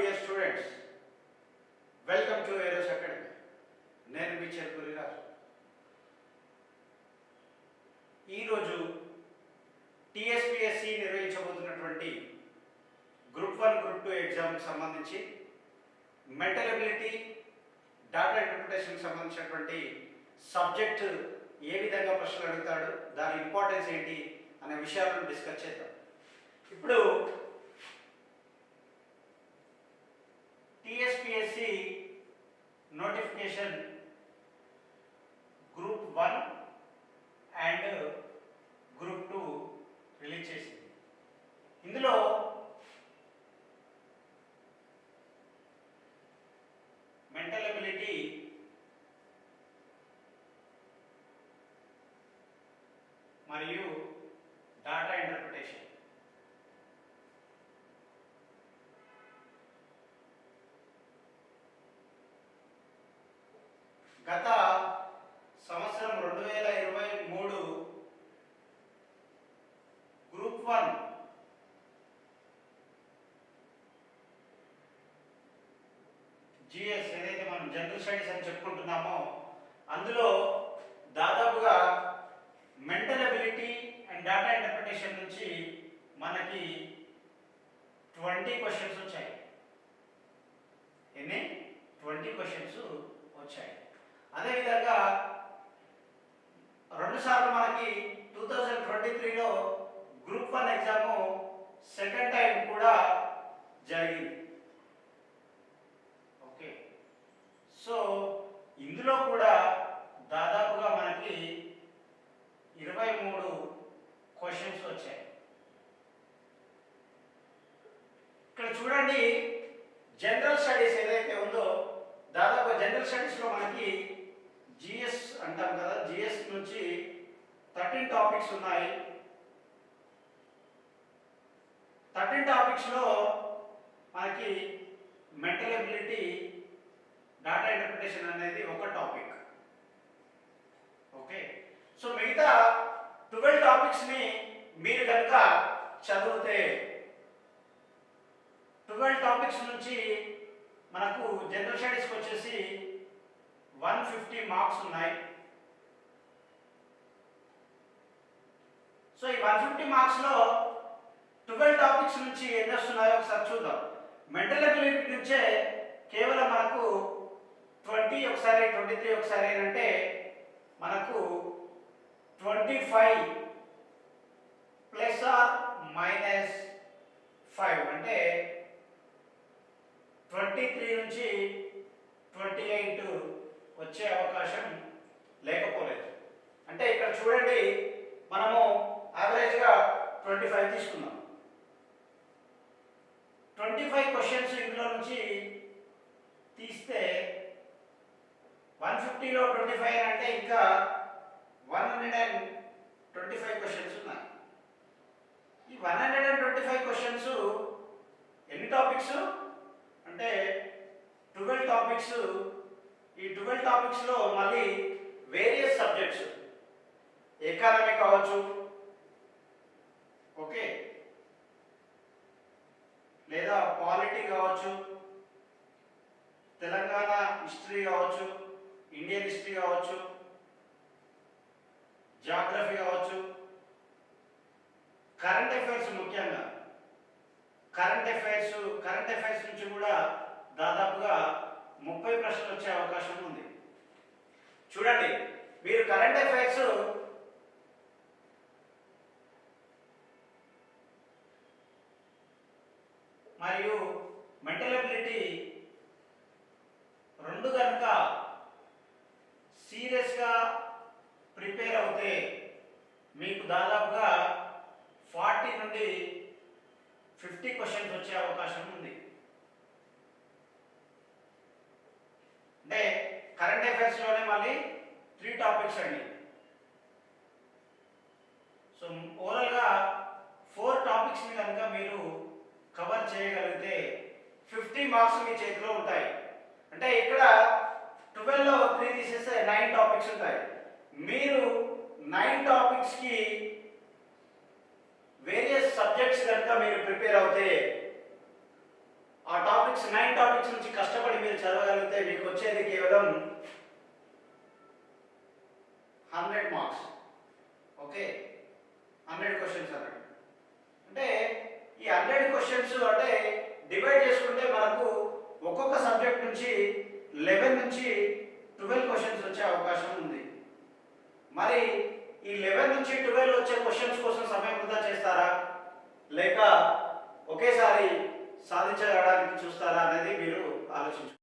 Dear students welcome to Aeros academy. నేను మీ చెరుకురి గారు ఈరోజు టిఎస్పిఎస్సి నిర్వహించబోతున్నటువంటి గ్రూప్ వన్ గ్రూప్ టూ ఎగ్జామ్కి సంబంధించి మెంటల్ ఎబిలిటీ డాటా ఇంటర్ప్రిటేషన్కి సంబంధించినటువంటి సబ్జెక్ట్ ఏ విధంగా ప్రశ్నలు అడుగుతాడు దాని ఇంపార్టెన్స్ ఏంటి అనే విషయాలను డిస్కస్ చేద్దాం. ఇప్పుడు TSPSC notification group one and group two release చేసింది. ఇందులో మెంటల్ ఎబిలిటీ మరియు డాటా ఇంటర్ప్రిటేషన్ గత సంవత్సరం రెండు వేల ఇరవై మూడు గ్రూప్ వన్ జిఎస్ ఏదైతే మనం జనరల్ స్టడీస్ అని చెప్పుకుంటున్నామో అందులో దాదాపుగా mental ability and data interpretation నుంచి మనకి ట్వంటీ క్వశ్చన్స్ వచ్చాయి. ఎన్ని? ట్వంటీ క్వశ్చన్స్ వచ్చాయి. అదేవిధంగా రెండు సార్లు మనకి టూ థౌజండ్ ట్వంటీ త్రీలో group one exam second time కూడా జరిగింది. ఓకే. సో ఇందులో కూడా దాదాపుగా మనకి ఇరవై మూడు క్వశ్చన్స్ వచ్చాయి. ఇక్కడ చూడండి జనరల్ స్టడీస్ ఏదైతే ఉందో దాదాపు జనరల్ స్టడీస్లో మనకి అంటాం కదా జిఎస్ నుంచి థర్టీన్ టాపిక్స్ ఉన్నాయి. థర్టీన్ టాపిక్స్లో మనకి మెంటల్ ఎబిలిటీ డాటా ఇంటర్ప్రిటేషన్ అనేది ఒక టాపిక్. ఓకే? సో మిగతా ట్వెల్వ్ టాపిక్స్ని మీరు కనుక చదివితే ట్వెల్వ్ టాపిక్స్ నుంచి మనకు జనరల్ స్టడీస్కి వచ్చేసి వన్ ఫిఫ్టీ మార్క్స్ ఉన్నాయి. సో ఈ వన్ ఫిఫ్టీ మార్క్స్లో ట్వెల్వ్ టాపిక్స్ నుంచి ఎన్ని వస్తున్నాయో ఒకసారి చూద్దాం. మెంటల్ అబిలిటీ నుంచే కేవలం మనకు ట్వంటీ ఒకసారి ట్వంటీ త్రీ ఒకసారి ఏంటంటే మనకు twenty five plus or minus five అంటే ట్వంటీ త్రీ నుంచి ట్వంటీ ఎయిట్ వచ్చే అవకాశం లేకపోలేదు. అంటే ఇక్కడ చూడండి మనము యావరేజ్గా ట్వంటీ ఫైవ్ తీసుకున్నాం. ట్వంటీ ఫైవ్ క్వశ్చన్స్ ఇందులో నుంచి తీస్తే వన్ ఫిఫ్టీలో ట్వంటీ ఫైవ్ అంటే ఇంకా one hundred and twenty five questions ఉన్నాయి. ఈ one hundred and twenty five questions ఎన్ని టాపిక్స్ అంటే ట్వెల్వ్ టాపిక్స్ ఈ ట్వెల్వ్ టాపిక్స్లో మళ్ళీ వేరియస్ సబ్జెక్ట్స్ ఎకానమీ కావచ్చు. ఓకే లేదా పాలిటీ కావచ్చు. తెలంగాణ హిస్టరీ కావచ్చు. ఇండియన్ హిస్టరీ కావచ్చు. జాగ్రఫీ కావచ్చు. కరెంట్ అఫైర్స్ ముఖ్యంగా. కరెంట్ అఫైర్స్ కరెంట్ అఫైర్స్ నుంచి కూడా దాదాపుగా ముప్పై ప్రశ్నలు వచ్చే అవకాశం ఉంది. చూడండి మీరు కరెంట్ అఫైర్స్ మరియు మెంటల్ అబిలిటీ రెండు కనుక సీరియస్గా ప్రిపేర్ అవుతే మీకు దాదాపుగా ఫార్టీ నుండి ఫిఫ్టీ క్వశ్చన్స్ వచ్చే అవకాశం ఉంది అంటే కరెంట్ అఫైర్స్లోనే మళ్ళీ త్రీ టాపిక్స్ అండి సో ఓవరాల్గా ఫోర్ టాపిక్స్ని కనుక మీరు కవర్ చేయగలిగితే ఫిఫ్టీ మార్క్స్ మీ చేతిలో ఉంటాయి. అంటే ఇక్కడ ట్వెల్వ్లో త్రీ తీసేస్తే నైన్ టాపిక్స్ ఉంటాయి. మీరు నైన్ టాపిక్స్కి వేరియస్ సబ్జెక్ట్స్ కనుక మీరు ప్రిపేర్ అవుతే ఆ టాపిక్స్ నైన్ టాపిక్స్ నుంచి కష్టపడి మీరు చదవగలిగితే మీకు వచ్చేది కేవలం hundred marks. Okay? Hundred questions అన్నాడు అంటే ఈ హండ్రెడ్ క్వశ్చన్స్ అంటే డివైడ్ చేసుకుంటే మనకు ఒక్కొక్క సబ్జెక్ట్ నుంచి లెవెన్ నుంచి ట్వెల్వ్ క్వశ్చన్స్ వచ్చే అవకాశం ఉంది. మరి ఈ లెవెన్ నుంచి ట్వెల్వ్ వచ్చే క్వశ్చన్స్ కోసం సమయం వృధా చేస్తారా? లేక ఒకేసారి సాధించడానికి చూస్తారా అనేది మీరు ఆలోచించు